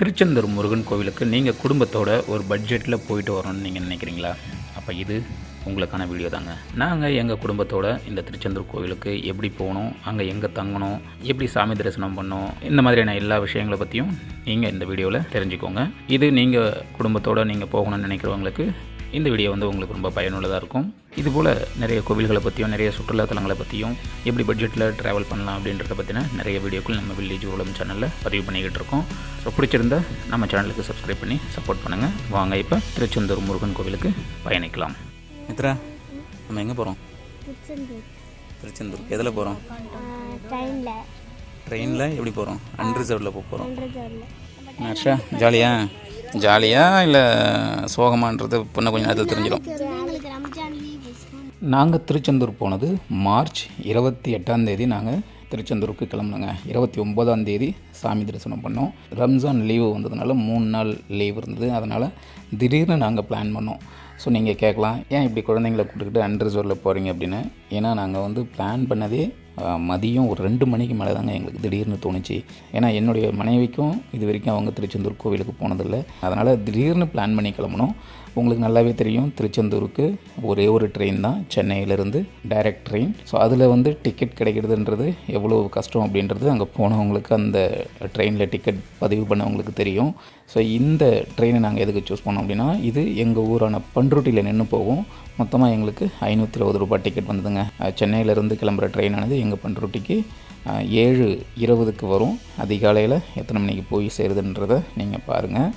திருச்செந்தூர் முருகன் கோவிலுக்கு நீங்கள் குடும்பத்தோட ஒரு பட்ஜெட்டில் போயிட்டு வரணும்னு நீங்கள் நினைக்கிறீங்களா? அப்போ இது உங்களுக்கான வீடியோ தாங்க. நாங்கள் எங்கள் குடும்பத்தோட இந்த திருச்செந்தூர் கோவிலுக்கு எப்படி போகணும் அங்கே எங்கே தங்கணும் எப்படி சாமி தரிசனம் பண்ணணும் இந்த மாதிரியான எல்லா விஷயங்களை பற்றியும் நீங்கள் இந்த வீடியோவில் தெரிஞ்சுக்கோங்க. இது நீங்கள் குடும்பத்தோடு நீங்கள் போகணும்னு நினைக்கிறவங்களுக்கு இந்த வீடியோ வந்து உங்களுக்கு ரொம்ப பயனுள்ளதாக இருக்கும். இதுபோல் நிறைய கோவில்களை பற்றியும் நிறைய சுற்றுலாத்தலங்களை பற்றியும் எப்படி பட்ஜெட்டில் ட்ராவல் பண்ணலாம் அப்படின்றத பற்றின நிறைய வீடியோக்கள் நம்ம வில்லேஜ் உலகம் சேனலில் பதிவு பண்ணிக்கிட்டு இருக்கோம். ஸோ பிடிச்சிருந்தா நம்ம சேனலுக்கு சப்ஸ்கிரைப் பண்ணி சப்போர்ட் பண்ணுங்கள் வாங்க இப்போ திருச்செந்தூர் முருகன் கோவிலுக்கு பயணிக்கலாம். மித்ரா நம்ம எங்கே போகிறோம் திருச்செந்தூர். திருச்செந்தூர். எதில் போகிறோம் ட்ரெயினில் ட்ரெயினில் எப்படி போகிறோம் அன்ரிசர்வ்டில் போக போகிறோம் ஹர்ஷா ஜாலியா? ஜாலியாக இல்லை சோகமான்றது இன்னும் கொஞ்சம் நேரத்தில் தெரிஞ்சிடும். நாங்கள் திருச்செந்தூர் போனது மார்ச் இருபத்தி எட்டாம் தேதி. நாங்கள் திருச்செந்தூருக்கு கிளம்புனோங்க. இருபத்தி ஒம்போதாம் தேதி சாமி தரிசனம் பண்ணோம். ரம்ஜான் லீவு வந்ததுனால மூணு நாள் லீவ் இருந்தது. அதனால் திடீர்னு நாங்கள் பிளான் பண்ணோம். ஸோ நீங்கள் கேட்கலாம் ஏன் இப்படி குழந்தைங்கள கூப்பிட்டுக்கிட்டு அன்ரிசர்வில் போகிறீங்க அப்படின்னு. ஏன்னா நாங்கள் வந்து பிளான் பண்ணதே மதியம் ஒரு ரெண்டு மணிக்கு மேலே தாங்க எங்களுக்கு திடீர்னு தோணுச்சு. ஏன்னா என்னுடைய மனைவிக்கும் இது வரைக்கும் அவங்க திருச்செந்தூர் கோவிலுக்கு போனதில்லை. அதனால் திடீர்னு பிளான் பண்ணி கிளம்புனோம் உங்களுக்கு நல்லாவே தெரியும். திருச்செந்தூருக்கு ஒரே ஒரு ட்ரெயின் தான். சென்னையிலேருந்து டைரக்ட் ட்ரெயின் ஸோ அதில் வந்து டிக்கெட் கிடைக்கிறதுன்றது எவ்வளோ கஷ்டம் அப்படின்றது அங்கே போனவங்களுக்கு அந்த ட்ரெயினில் டிக்கெட் பதிவு பண்ணவங்களுக்கு தெரியும். ஸோ இந்த ட்ரெயினை நாங்கள் எதுக்கு சூஸ் பண்ணோம் அப்படின்னா இது எங்கள் ஊரான பண்ருட்டியில் நின்று போகும். மொத்தமாக எங்களுக்கு ஐநூற்றி இருபது ரூபாய் டிக்கெட் வந்ததுங்க. சென்னையிலேருந்து கிளம்புற ட்ரெயினானது எங்கள் பண்ருட்டிக்கு ஏழு இருபதுக்கு வரும். அதிகாலையில் எத்தனை மணிக்கு போய் சேருதுன்றதை நீங்கள் பாருங்கள்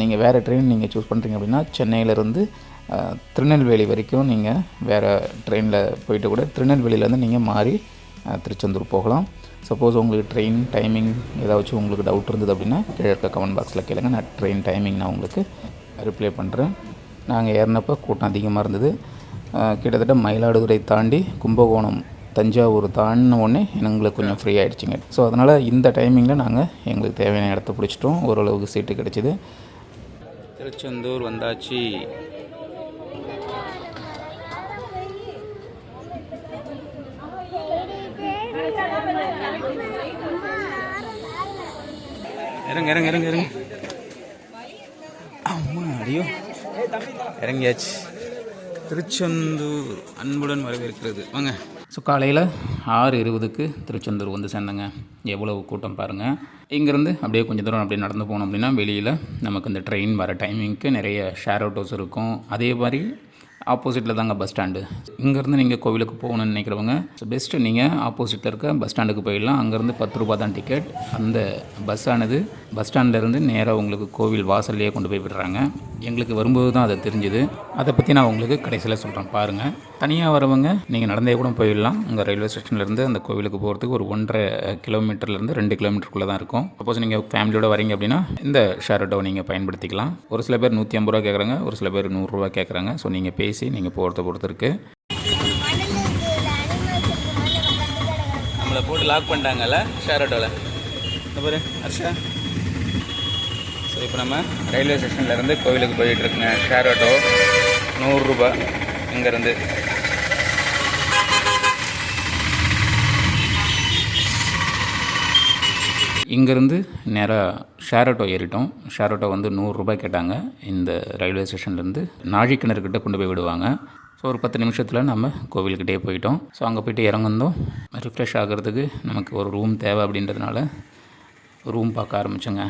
நீங்கள் வேறு ட்ரெயின் நீங்கள் சூஸ் பண்ணுறீங்க அப்படின்னா சென்னையிலேருந்து திருநெல்வேலி வரைக்கும் நீங்கள் வேறு ட்ரெயினில் போயிட்டு கூட திருநெல்வேலியிலேருந்து நீங்கள் மாறி திருச்செந்தூர் போகலாம். சப்போஸ் உங்களுக்கு ட்ரெயின் டைமிங் ஏதாச்சும் உங்களுக்கு டவுட் இருந்தது அப்படின்னா கீழே இருக்க கமெண்ட் பாக்ஸில் கேளுங்கள் நான் ட்ரெயின் டைமிங் நான் உங்களுக்கு ரிப்ளை பண்ணுறேன் நாங்கள் ஏறினப்போ கூட்டம் அதிகமாக இருந்தது. கிட்டத்தட்ட மயிலாடுதுறை தாண்டி கும்பகோணம் தஞ்சாவூர் தாண்டின உடனே எங்களுக்கு கொஞ்சம் ஃப்ரீ ஆகிடுச்சிங்க ஸோ அதனால் இந்த டைமிங்கில் நாங்கள் எங்களுக்கு தேவையான இடத்த பிடிச்சிட்டோம். ஓரளவுக்கு சீட்டு கிடச்சிது. திருச்செந்தூர் வந்தாச்சு. இறங்க இறங்க இறங்க இறங்க. அம்மா அடியோ. இறங்கியாச்சு. திருச்செந்தூர் அன்புடன் வரவேற்கிறது. வாங்க. ஸோ காலையில் ஆறு இருபதுக்கு திருச்செந்தூர் வந்து சேர்ந்தங்க எவ்வளவு கூட்டம் பாருங்கள் இங்கேருந்து அப்படியே கொஞ்சம் தூரம் அப்படியே நடந்து போனோம் அப்படின்னா வெளியில் நமக்கு இந்த ட்ரெயின் வர டைமிங்க்கு நிறைய ஷேர் ஆட்டோஸ் இருக்கும். அதே மாதிரி ஆப்போசிட்டில் தாங்க பஸ் ஸ்டாண்டு இங்கேருந்து நீங்கள் கோவிலுக்கு போகணும்னு நினைக்கிறவங்க ஸோ பெஸ்ட்டு நீங்கள் ஆப்போசிட்டில் இருக்க பஸ் ஸ்டாண்டுக்கு போயிடலாம். அங்கேருந்து பத்து ரூபா தான் டிக்கெட் அந்த பஸ் ஆனது பஸ் ஸ்டாண்ட்லேருந்து நேராக உங்களுக்கு கோவில் வாசல்லையே கொண்டு போய் விடுறாங்க. எங்களுக்கு வரும்போது தான் அது தெரிஞ்சுது. அதை பற்றி நான் உங்களுக்கு கடைசியில் சொல்கிறேன் பாருங்கள் தனியாக வரவங்க நீங்கள் நடந்தே கூட போயிடலாம். உங்கள் ரயில்வே ஸ்டேஷன்லேருந்து அந்த கோவிலுக்கு போகிறதுக்கு ஒரு ஒன்றரை கிலோமீட்டர்லேருந்து ரெண்டு கிலோமீட்டருக்குள்ளே தான் இருக்கும். சப்போஸ் நீங்கள் ஃபேமிலியோடு வரீங்க அப்படின்னா இந்த ஷேர் ஆட்டோ நீங்கள் பயன்படுத்திக்கலாம். ஒரு சில பேர் நூற்றி ஐம்பது ரூபா கேட்குறாங்க ஒரு சில பேர் நூறுரூவா கேட்குறாங்க ஸோ நீங்கள் பேசி நீங்கள் போகிறத பொறுத்து இருக்குது நம்மளை போட்டு லாக் பண்ணிட்டாங்கல்ல ஷேர் ஆட்டோவில் இந்த பாரு ஹர்ஷா. ஸோ இப்போ நம்ம ரயில்வே ஸ்டேஷன்லேருந்து கோவிலுக்கு போயிட்டு ஷேர் ஆட்டோ நூறுரூபா இங்கேருந்து. இங்கேருந்து நேராக ஷேர் ஆட்டோ ஏறிட்டோம். ஷேர் ஆட்டோ வந்து நூறுரூபாய் கேட்டாங்க. இந்த ரயில்வே ஸ்டேஷன்லேருந்து நாழிக்கிணறுக்கிட்ட கொண்டு போய் விடுவாங்க. ஸோ ஒரு பத்து நிமிஷத்தில் நம்ம கோவில்கிட்டே போயிட்டோம். ஸோ அங்கே போயிட்டு இறங்குந்தோம் ரிஃப்ரெஷ் ஆகிறதுக்கு நமக்கு ஒரு ரூம் தேவை அப்படின்றதுனால ரூம் பார்க்க ஆரம்பிச்சோங்க.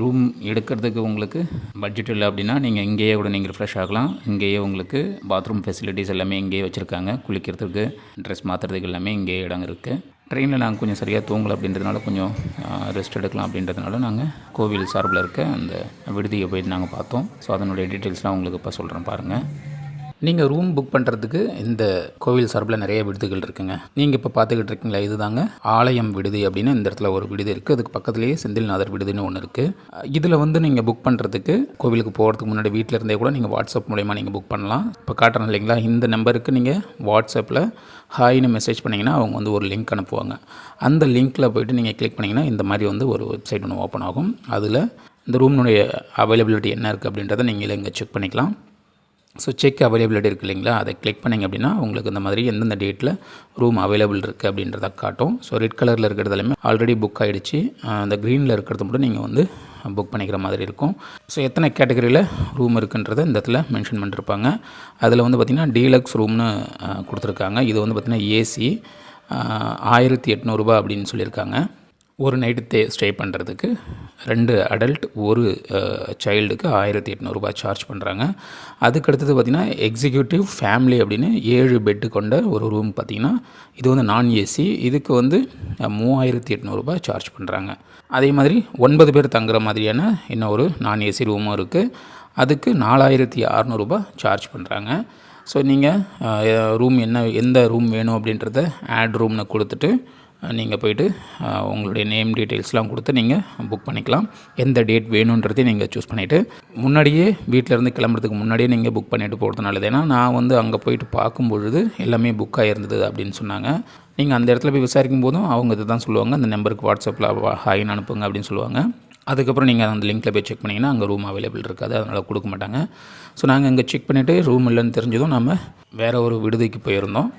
ரூம் எடுக்கிறதுக்கு உங்களுக்கு பட்ஜெட் இல்லை அப்படின்னா நீங்கள் இங்கேயே கூட நீங்கள் ஃப்ரெஷ் ஆகலாம். இங்கேயே உங்களுக்கு பாத்ரூம் ஃபெசிலிட்டிஸ் எல்லாமே இங்கேயே வச்சுருக்காங்க. குளிக்கிறதுக்கு ட்ரெஸ் மாற்றுறதுக்கு எல்லாமே இங்கேயே இடம் இருக்குது ட்ரெயினில் நாங்கள் கொஞ்சம் சரியாக தூங்கலை அப்படின்றதுனால கொஞ்சம் ரெஸ்ட் எடுக்கலாம் அப்படின்றதுனால நாங்கள் கோவில் சார்பில் இருக்க அந்த விடுதியை போயிட்டு நாங்கள் பார்த்தோம். ஸோ அதனுடைய டீட்டெயில்ஸ்லாம் உங்களுக்கு இப்போ சொல்கிறேன் பாருங்கள் நீங்கள் ரூம் புக் பண்ணுறதுக்கு இந்த கோவில் சார்பில் நிறைய விடுதிகள் இருக்குங்க. நீங்கள் இப்போ பார்த்துக்கிட்டு இருக்கீங்களா? இதுதாங்க. ஆலயம் விடுதி அப்படின்னு இந்த இடத்துல ஒரு விடுதி இருக்குது அதுக்கு பக்கத்துலேயே செந்தில்நாதர் விடுதின்னு ஒன்று இருக்குது இதில் வந்து நீங்கள் புக் பண்ணுறதுக்கு கோவிலுக்கு போகிறதுக்கு முன்னாடி வீட்டில் இருந்தே கூட நீங்கள் வாட்ஸ்அப் மூலயமா நீங்கள் புக் பண்ணலாம். இப்போ காட்டுறேன் இல்லைங்களா? இந்த நம்பருக்கு நீங்கள் வாட்ஸ்அப்பில் ஹாய்னு மெசேஜ் பண்ணிங்கன்னா அவங்க வந்து ஒரு லிங்க் அனுப்புவாங்க. அந்த லிங்க்கில் போயிட்டு நீங்கள் கிளிக் பண்ணிங்கன்னா இந்த மாதிரி வந்து ஒரு வெப்சைட் ஒன்று ஓப்பன் ஆகும். அதில் இந்த ரூம்னுடைய அவைலபிலிட்டி என்ன இருக்குது அப்படின்றத நீங்கள் இங்கே செக் பண்ணிக்கலாம். ஸோ செக் அவைலபிலிட்டி இருக்குது இல்லைங்களா? அதை கிளிக் பண்ணிங்க அப்படின்னா உங்களுக்கு இந்த மாதிரி எந்தெந்த டேட்டில் ரூம் அவைலபிள் இருக்குது அப்படின்றத காட்டும். ஸோ ரெட் கலரில் இருக்கிறது எல்லாமே ஆல்ரெடி புக் ஆகிடுச்சு அந்த க்ரீனில் இருக்கிறது மட்டும் நீங்கள் வந்து புக் பண்ணிக்கிற மாதிரி இருக்கும். ஸோ எத்தனை கேட்டகரியில் ரூம் இருக்குன்றதை இந்த இடத்துல மென்ஷன் பண்ணிருப்பாங்க. அதில் வந்து பார்த்திங்கன்னா டீலக்ஸ் ரூம்னு கொடுத்துருக்காங்க. இது வந்து பார்த்திங்கன்னா ஏசி ஆயிரத்தி எட்நூறுபா அப்படின்னு சொல்லியிருக்காங்க. ஒரு நைட்டு தே ஸ்டே பண்ணுறதுக்கு ரெண்டு அடல்ட் ஒரு சைல்டுக்கு ஆயிரத்தி எட்நூறுபா சார்ஜ் பண்ணுறாங்க அதுக்கடுத்தது பார்த்திங்கன்னா எக்ஸிக்யூட்டிவ் ஃபேமிலி அப்படின்னு ஏழு பெட்டு கொண்ட ஒரு ரூம் பார்த்திங்கன்னா இது வந்து நான் ஏசி இதுக்கு வந்து மூவாயிரத்தி எட்நூறுபா சார்ஜ் பண்ணுறாங்க அதே மாதிரி ஒன்பது பேர் தங்குற மாதிரியான இன்னும் ஒரு நான் ஏசி ரூமும் இருக்குது அதுக்கு நாலாயிரத்தி அறநூறுபா சார்ஜ் பண்ணுறாங்க ஸோ நீங்கள் ரூம் என்ன எந்த ரூம் வேணும் அப்படின்றத ஆட் ரூம்னு கொடுத்துட்டு நீங்கள் போயிட்டு உங்களுடைய நேம் டீட்டெயில்ஸ்லாம் கொடுத்து நீங்கள் புக் பண்ணிக்கலாம். எந்த டேட் வேணுன்றதையும் நீங்கள் சூஸ் பண்ணிவிட்டு முன்னாடியே வீட்டிலேருந்து கிளம்புறதுக்கு முன்னாடியே நீங்கள் புக் பண்ணிவிட்டு போகிறது நல்லது. ஏன்னா நான் வந்து அங்கே போயிட்டு பார்க்கும் பொழுது எல்லாமே புக் ஆகிருந்தது அப்படின்னு சொன்னாங்க. நீங்கள் அந்த இடத்துல போய் விசாரிக்கும் போதும் அவங்க இதை தான் சொல்லுவாங்க. அந்த நம்பருக்கு வாட்ஸ்அப்பில் ஹாயின்னு அனுப்புங்க அப்படின்னு சொல்லுவாங்க. அதுக்கப்புறம் நீங்கள் அந்த லிங்க்கில் போய் செக் பண்ணிங்கன்னா அங்கே ரூம் அவைலபிள் இருக்காது. அதனால் கொடுக்க மாட்டாங்க. ஸோ நாங்கள் அங்கே செக் பண்ணிவிட்டு ரூம் இல்லைன்னு தெரிஞ்சதும் நம்ம வேறு ஒரு விடுதிக்கு போயிருந்தோம்.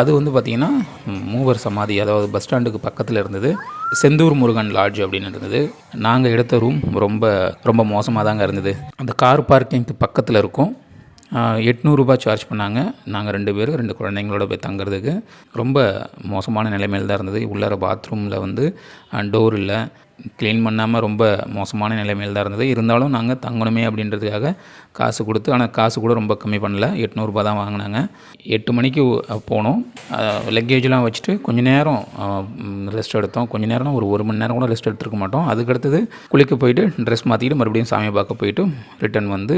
அது வந்து பார்த்திங்கன்னா மூவர் சமாதி அதாவது பஸ் ஸ்டாண்டுக்கு பக்கத்தில் இருந்தது. செந்தூர் முருகன் லாட்ஜ் அப்படின்னு இருந்தது. நாங்கள் எடுத்த ரூம் ரொம்ப ரொம்ப மோசமாக தாங்க இருந்தது. அந்த கார் பார்க்கிங்க்கு பக்கத்தில் இருக்கும். எட்நூறுரூபா சார்ஜ் பண்ணாங்க. நாங்கள் ரெண்டு பேரும் ரெண்டு குழந்தைங்களோட போய் தங்குறதுக்கு. ரொம்ப மோசமான நிலைமையில் தான் இருந்தது. உள்ளார பாத்ரூமில் வந்து டோர் இல்லை. க்ளீன் பண்ணாமல் ரொம்ப மோசமான நிலைமையில் தான் இருந்தது. இருந்தாலும் நாங்கள் தங்கணுமே அப்படின்றதுக்காக காசு கொடுத்து ஆனால் காசு கூட ரொம்ப கம்மி பண்ணல. எட்நூறுபா தான் வாங்கினாங்க. எட்டு மணிக்கு போனோம். லக்கேஜ்லாம் வச்சுட்டு கொஞ்ச நேரம் ரெஸ்ட் எடுத்தோம். கொஞ்ச நேரம் ஒரு ஒரு மணி நேரம் கூட ரெஸ்ட் எடுத்துருக்க மாட்டோம். அதுக்கடுத்தது குளிக்க போயிட்டு ட்ரெஸ் மாற்றிட்டு மறுபடியும் சாமி பார்க்க போயிட்டு ரிட்டன் வந்து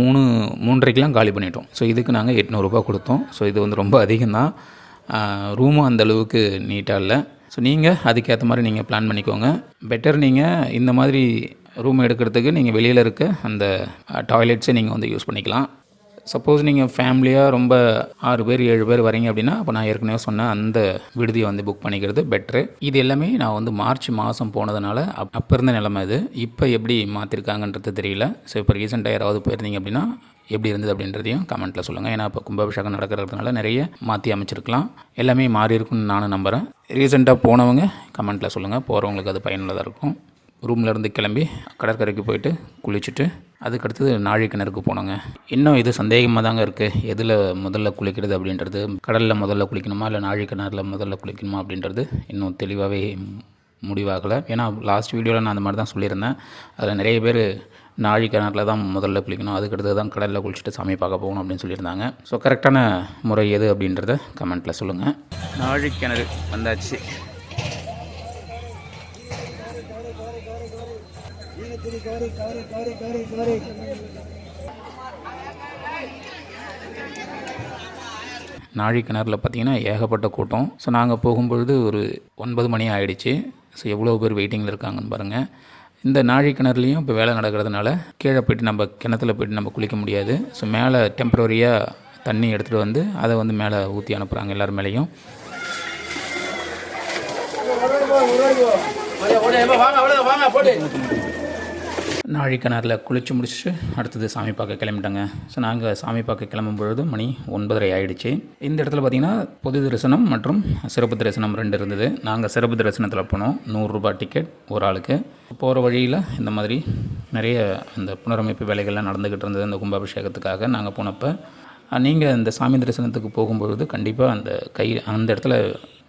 மூணு மூன்றரைக்கெலாம் காலி பண்ணிட்டோம். ஸோ இதுக்கு நாங்கள் எட்நூறுபா கொடுத்தோம். ஸோ இது வந்து ரொம்ப அதிகம்தான். ரூமும் அந்த அளவுக்கு நீட்டாக இல்லை. ஸோ நீங்கள் அதுக்கேற்ற மாதிரி நீங்கள் பிளான் பண்ணிக்கோங்க. பெட்டர் நீங்கள் இந்த மாதிரி ரூம் எடுக்கிறதுக்கு நீங்கள் வெளியில் இருக்க அந்த டாய்லெட்ஸை நீங்கள் வந்து யூஸ் பண்ணிக்கலாம். சப்போஸ் நீங்கள் ஃபேமிலியாக ரொம்ப ஆறு பேர் ஏழு பேர் வரீங்க அப்படின்னா அப்போ நான் ஏற்கனவே சொன்ன அந்த விடுதியை வந்து புக் பண்ணிக்கிறது பெட்ரு இது எல்லாமே நான் வந்து மார்ச் மாதம் போனதுனால அப் அப்போ இருந்த நிலமை இது. இப்போ எப்படி மாற்றிருக்காங்கன்றது தெரியல. ஸோ இப்போ ரீசெண்டாக யாராவது போயிருந்தீங்க அப்படின்னா எப்படி இருந்தது அப்படின்றதையும் கமெண்ட்டில் சொல்லுங்கள் ஏன்னா இப்போ கும்பாபிஷேகம் நடக்கிறதுனால நிறைய மாற்றி அமைச்சிருக்கலாம். எல்லாமே மாறி இருக்கும்னு நானும் நம்புகிறேன் ரீசெண்டாக போனவங்க கமெண்ட்டில் சொல்லுங்கள் போகிறவங்களுக்கு அது பயனுள்ளதாக இருக்கும். ரூம்ல இருந்து கிளம்பி கடற்கரைக்கு போயிட்டு குளிச்சுட்டு அதுக்கடுத்தது நாழி கிணறுக்கு போனோங்க. இன்னும் இது சந்தேகமாக தாங்க இருக்குது எதில் முதல்ல குளிக்கிறது அப்படின்றது? கடலில் முதல்ல குளிக்கணுமா? இல்லை நாழி கிணறுல முதல்ல குளிக்கணுமா அப்படின்றது இன்னும் தெளிவாகவே முடிவாகலை. ஏன்னா லாஸ்ட் வீடியோவில் நான் அந்த மாதிரி தான் சொல்லியிருந்தேன். அதில் நிறைய பேர் நாழி கிணறுல தான் முதல்ல குளிக்கணும். அதுக்கடுத்து தான் கடலில் குளிச்சுட்டு சாமி பார்க்க போகணும் அப்படின்னு சொல்லியிருந்தாங்க. ஸோ கரெக்டான முறை எது அப்படின்றத கமெண்ட்டில் சொல்லுங்கள் நாழி கிணறு வந்தாச்சு. நாழி கிணறுல பார்த்தீங்கன்னா ஏகப்பட்ட கூட்டம். ஸோ நாங்கள் போகும்பொழுது ஒரு ஒன்பது மணி ஆகிடுச்சு ஸோ எவ்வளோ பேர் வெயிட்டிங்கில் இருக்காங்கன்னு பாருங்கள் இந்த நாழி கிணறுலையும் இப்போ வேலை நடக்கிறதுனால கீழே போயிட்டு நம்ம கிணத்துல போயிட்டு நம்ம குளிக்க முடியாது ஸோ மேலே டெம்பரரியாக தண்ணி எடுத்துகிட்டு வந்து அதை வந்து மேலே ஊற்றி அனுப்புகிறாங்க எல்லார் மேலேயும் நாழி கிணறுல குளிச்சு முடிச்சுட்டு அடுத்தது சாமி பார்க்க கிளம்பிட்டாங்க. ஸோ நாங்கள் சாமி பார்க்க கிளம்பும் பொழுது மணி ஒன்பதரை ஆயிடுச்சு. இந்த இடத்துல பார்த்திங்கன்னா பொது தரிசனம் மற்றும் சிறப்பு தரிசனம் ரெண்டு இருந்தது. நாங்கள் சிறப்பு தரிசனத்தில் போனோம். நூறுரூபா டிக்கெட் ஒரு ஆளுக்கு. போகிற வழியில் இந்த மாதிரி நிறைய அந்த புனரமைப்பு வேலைகள்லாம் நடந்துக்கிட்டு இருந்தது அந்த கும்பாபிஷேகத்துக்காக நாங்கள் போனப்போ. நீங்கள் இந்த சாமி தரிசனத்துக்கு போகும்பொழுது கண்டிப்பாக அந்த கை அந்த இடத்துல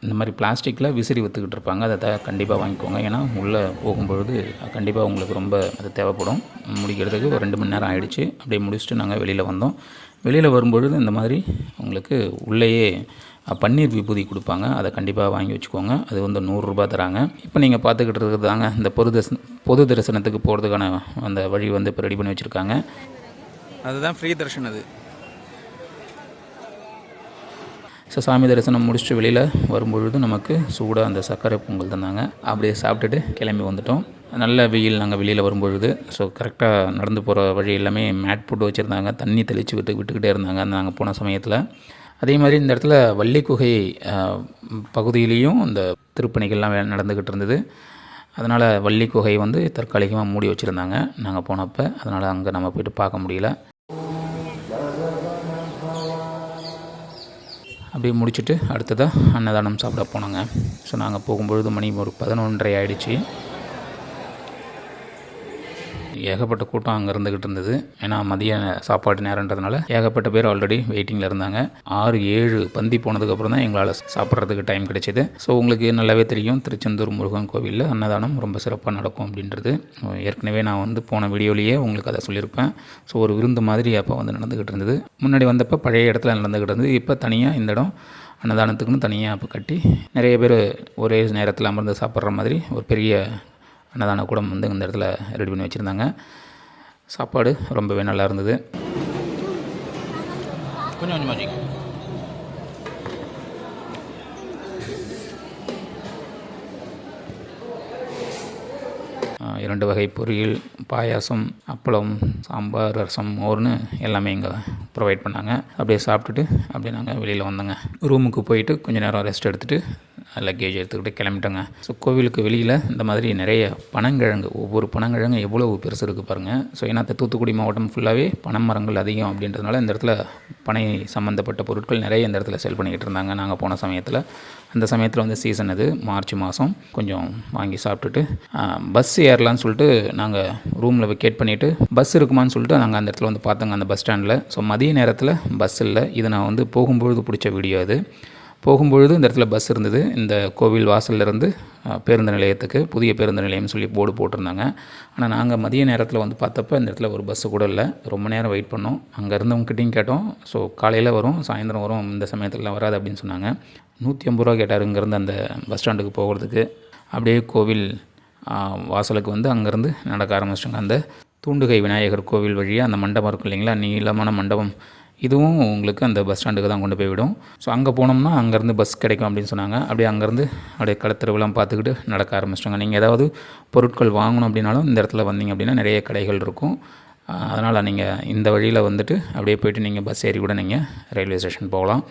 இந்த மாதிரி பிளாஸ்டிக்கில் விசிறி விற்றுக்கிட்டு இருப்பாங்க. அதை த கண்டிப்பாக வாங்கிக்கோங்க. ஏன்னா உள்ளே போகும்பொழுது கண்டிப்பாக உங்களுக்கு ரொம்ப அது தேவைப்படும். முடிக்கிறதுக்கு ஒரு ரெண்டு மணி நேரம் ஆகிடுச்சு அப்படியே முடிச்சுட்டு நாங்கள் வெளியில் வந்தோம். வெளியில் வரும்பொழுது இந்த மாதிரி உங்களுக்கு உள்ளேயே பன்னீர் விபூதி கொடுப்பாங்க. அதை கண்டிப்பாக வாங்கி வச்சுக்கோங்க. அது வந்து நூறுரூபா தராங்க. இப்போ நீங்கள் பார்த்துக்கிட்டு இருக்கிறது தாங்க. இந்த பொது தரிசன பொது தரிசனத்துக்கு போகிறதுக்கான அந்த வழி வந்து இப்போ ரெடி பண்ணி வச்சுருக்காங்க. அதுதான் ஃப்ரீ தரிசனம் அது. ஸோ சாமி தரிசனம் முடிச்சுட்டு வெளியில் வரும்பொழுது நமக்கு சூடாக அந்த சர்க்கரை பொங்கல் தந்தாங்க. அப்படியே சாப்பிட்டுட்டு கிளம்பி வந்துட்டோம். நல்ல வெயில் நாங்கள் வெளியில் வரும்பொழுது ஸோ கரெக்டாக நடந்து போகிற வழி எல்லாமே மேட் போட்டு வச்சுருந்தாங்க. தண்ணி தெளித்து விட்டு விட்டுக்கிட்டே இருந்தாங்க நாங்கள் போன சமயத்தில். அதே மாதிரி இந்த இடத்துல வள்ளி குகை பகுதியிலையும் இந்த திருப்பணிகள்லாம் நடந்துக்கிட்டு இருந்தது. அதனால் வள்ளி குகை வந்து தற்காலிகமாக மூடி வச்சுருந்தாங்க. நாங்கள் போனப்போ அதனால் அங்கே நம்ம போயிட்டு பார்க்க முடியல. அப்படியே முடிச்சுட்டு அடுத்ததாக அன்னதானம் சாப்பிட போனோங்க. ஸோ நாங்கள் போகும்பொழுது மணி ஒரு பதினொன்றரை ஆகிடுச்சி ஏகப்பட்ட கூட்டம் அங்கே இருந்துக்கிட்டு இருந்தது. ஏன்னா மதிய சாப்பாடு நேரன்றதுனால ஏகப்பட்ட பேர் ஆல்ரெடி வெயிட்டிங்கில் இருந்தாங்க. ஆறு ஏழு பந்தி போனதுக்கப்புறம் தான் எங்களால் சாப்பிட்றதுக்கு டைம் கிடைச்சிது. ஸோ உங்களுக்கு நல்லாவே தெரியும் திருச்செந்தூர் முருகன் கோவிலில் அன்னதானம் ரொம்ப சிறப்பாக நடக்கும் அப்படின்றது. ஏற்கனவே நான் வந்து போன வீடியோலேயே உங்களுக்கு அதை சொல்லியிருப்பேன். ஸோ ஒரு விருந்து மாதிரி அப்போ வந்து நடந்துக்கிட்டு இருந்தது. முன்னாடி வந்தப்போ பழைய இடத்துல நடந்துக்கிட்டு இருந்தது. இப்போ தனியாக இந்த இடம் அன்னதானத்துக்குன்னு தனியாக அப்போ கட்டி நிறைய பேர் ஒரே நேரத்தில் அமர்ந்து சாப்பிட்ற மாதிரி ஒரு பெரிய அன்னதான கூடம் வந்து இந்த இடத்துல ரெடி பண்ணி வச்சுருந்தாங்க. சாப்பாடு ரொம்பவே நல்லா இருந்தது. கொஞ்சம் கொஞ்சமாக இரண்டு வகை பொரியல் பாயாசம் அப்பளம் சாம்பார் ரசம் மோர்னு எல்லாமே இங்கே ப்ரொவைட் பண்ணாங்க. அப்படியே சாப்பிட்டுட்டு அப்படியே நாங்கள் வெளியில் வந்தோங்க. ரூமுக்கு போயிட்டு கொஞ்சம் நேரம் ரெஸ்ட் எடுத்துகிட்டு லக்கேஜ் எடுத்துக்கிட்டு கிளம்பிட்டோங்க. ஸோ கோவிலுக்கு வெளியில் இந்த மாதிரி நிறைய பனங்கிழங்கு ஒவ்வொரு பனங்கிழங்கு எவ்வளோ பெருசு இருக்குது பாருங்கள் ஸோ ஏன்னா தூத்துக்குடி மாவட்டம் ஃபுல்லாகவே பனை மரங்கள் அதிகம் அப்படின்றதுனால இந்த இடத்துல பனை சம்மந்தப்பட்ட பொருட்கள் நிறைய இந்த இடத்துல செல் பண்ணிக்கிட்டு இருந்தாங்க. நாங்கள் போன சமயத்தில் அந்த சமயத்தில் வந்து சீசன் அது மார்ச் மாதம் கொஞ்சம் வாங்கி சாப்பிட்டுட்டு பஸ் ஏறலான்னு சொல்லிட்டு நாங்கள் ரூமில் வெக்கேட் பண்ணிவிட்டு பஸ் இருக்குமான்னு சொல்லிட்டு நாங்கள் அந்த இடத்துல வந்து பார்த்தோங்க அந்த பஸ் ஸ்டாண்டில் ஸோ மதிய நேரத்தில் பஸ் இல்லை. இது நான் வந்து போகும்பொழுது பிடிச்ச வீடியோ அது. போகும்பொழுது இந்த இடத்துல பஸ் இருந்தது. இந்த கோவில் வாசல்ல இருந்து பேருந்து நிலையத்துக்கு புதிய பேருந்து நிலையம்னு சொல்லி போர்டு போட்டிருந்தாங்க. ஆனால் நாங்கள் மதிய நேரத்தில் வந்து பார்த்தப்ப இந்த இடத்துல ஒரு பஸ்ஸு கூட இல்லை. ரொம்ப நேரம் வெயிட் பண்ணோம். அங்கே இருந்தவங்ககிட்டையும் கேட்டோம். ஸோ காலையில் வரும் சாயந்தரம் வரும் இந்த சமயத்துலலாம் வராது அப்படின்னு சொன்னாங்க. நூற்றி ஐம்பது ரூபா கேட்டார் இங்கேருந்து அந்த பஸ் ஸ்டாண்டுக்கு போகிறதுக்கு. அப்படியே கோவில் வாசலுக்கு வந்து அங்கேருந்து நடக்க ஆரம்பிச்சிட்டாங்க. அந்த தூண்டுகை விநாயகர் கோவில் வழியாக அந்த மண்டபம் இருக்கும் இல்லைங்களா? நீளமான மண்டபம். இதுவும் உங்களுக்கு அந்த பஸ் ஸ்டாண்டுக்கு தான் கொண்டு போய் விடும். ஸோ அங்கே போனோம்னா அங்கேருந்து பஸ் கிடைக்கும் அப்படின்னு சொன்னாங்க. அப்படியே அங்கேருந்து அப்படியே களத்திருவிழாம் பார்த்துக்கிட்டு நடக்க ஆரம்பிச்சிட்டாங்க. நீங்கள் ஏதாவது பொருட்கள் வாங்கணும் அப்படின்னாலும் இந்த இடத்துல வந்தீங்க அப்படின்னா நிறைய கடைகள் இருக்கும். அதனால் நீங்கள் இந்த வழியில் வந்துட்டு அப்படியே போயிட்டு நீங்கள் பஸ் ஏறி கூட நீங்கள் ரயில்வே ஸ்டேஷன் போகலாம்.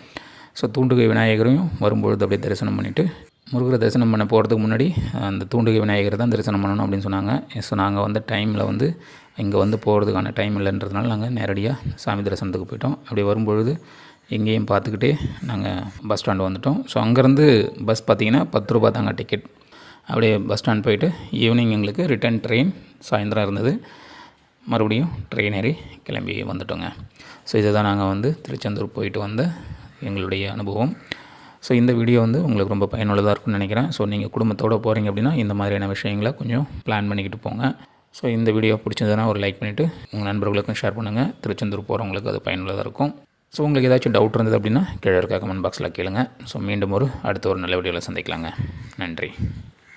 ஸோ தூண்டுகை விநாயகரையும் வரும்பொழுது அப்படியே தரிசனம் பண்ணிவிட்டு முருகரை தரிசனம் பண்ண போகிறதுக்கு முன்னாடி அந்த தூண்டுகை விநாயகர் தான் தரிசனம் பண்ணணும் அப்படின்னு சொன்னாங்க. ஸோ நாங்கள் வந்து டைமில் வந்து இங்கே வந்து போகிறதுக்கான டைம் இல்லைன்றதுனால நாங்கள் நேரடியாக சாமி தரிசனத்துக்கு போயிட்டோம். அப்படி வரும்பொழுது எங்கேயும் பார்த்துக்கிட்டே நாங்கள் பஸ் ஸ்டாண்டு வந்துட்டோம். ஸோ அங்கேருந்து பஸ் பார்த்திங்கன்னா பத்து ரூபா தாங்க டிக்கெட் அப்படியே பஸ் ஸ்டாண்ட் போயிட்டு ஈவினிங் எங்களுக்கு ரிட்டர்ன் ட்ரெயின் சாயந்தரம் இருந்தது. மறுபடியும் ட்ரெயின் ஏறி கிளம்பி வந்துட்டோங்க. ஸோ இதுதான் நாங்கள் வந்து திருச்செந்தூர் போயிட்டு வந்த எங்களுடைய அனுபவம். ஸோ இந்த வீடியோ வந்து உங்களுக்கு ரொம்ப பயனுள்ளதாக இருக்கும்னு நினைக்கிறேன். ஸோ நீங்கள் குடும்பத்தோடு போகிறீங்க அப்படின்னா இந்த மாதிரியான விஷயங்களை கொஞ்சம் பிளான் பண்ணிக்கிட்டு போங்க. ஸோ இந்த வீடியோ பிடிச்சதுன்னா ஒரு லைக் பண்ணிவிட்டு உங்கள் நண்பர்களுக்கும் ஷேர் பண்ணுங்கள் திருச்செந்தூர் போகிறவங்களுக்கு அது பயனுள்ளதாக இருக்கும். ஸோ உங்களுக்கு ஏதாச்சும் டவுட் இருந்தது அப்படின்னா கீழே இருக்க கமெண்ட் பாக்ஸில் கேளுங்க. ஸோ மீண்டும் ஒரு அடுத்த ஒரு நல்ல வீடியோவில் சந்திக்கலாங்க. நன்றி.